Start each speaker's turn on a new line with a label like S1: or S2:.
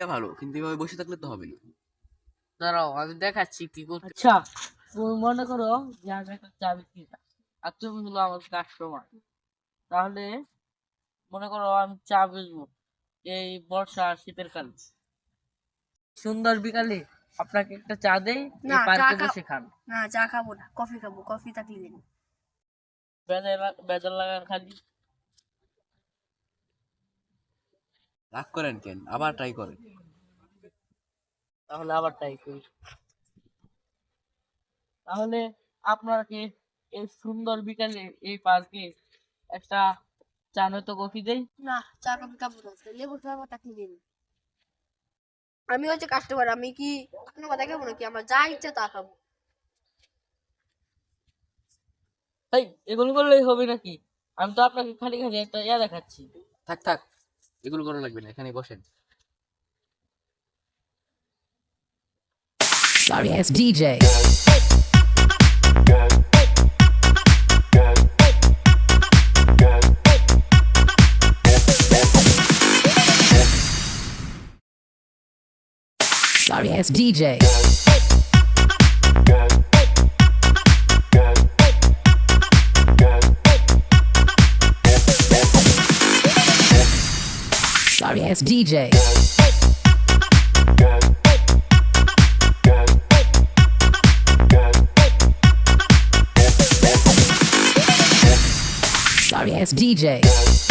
S1: এটা ভালো কিন্তু এভাবে বসে থাকলে তো হবে না।
S2: দাঁড়াও আমি দেখাচ্ছি কি করতে আচ্ছা তুমি মনে করো যে আমি একটা চা বিক্রি আর তুমি হলো আমার কাস্টমার তাহলে মনে করো আমি চা বেচবো এই বর্ষা আর শীতের কালে। সুন্দর বিকালে আপনাকে একটা চা দেই
S3: না,
S2: পার্কে। বসে খান।
S3: না চা খাব না কফি খাব কফি থাকলে দিন
S2: বেজার বেজার লাগান খালি।
S1: রাগ করেন কেন? আবার ট্রাই করেন।
S2: তাহলে আবার ট্রাই করি। তাহলে আপনাকে এই সুন্দর বিকালে এই পার্কে একটা চা নয়তো কফি দেই?
S3: না চা কফি খাব না লেবু শরবত থাকলে দিন আমি হচ্ছে কাস্টমার আমি কি আপনার কথা খাব নাকি? আমার যা ইচ্ছা তা খাব।
S2: এই এগুলো করলেই হবে নাকি? আমি তো আপনাকে খালি খালি একটা ইয়া দেখাচ্ছি।
S1: থাক থাক এগুলো করা লাগবে না এখানে বসেন।
S4: Sorry ass DJ. Sorry ass DJ. Sorry ass DJ. sorry DJ.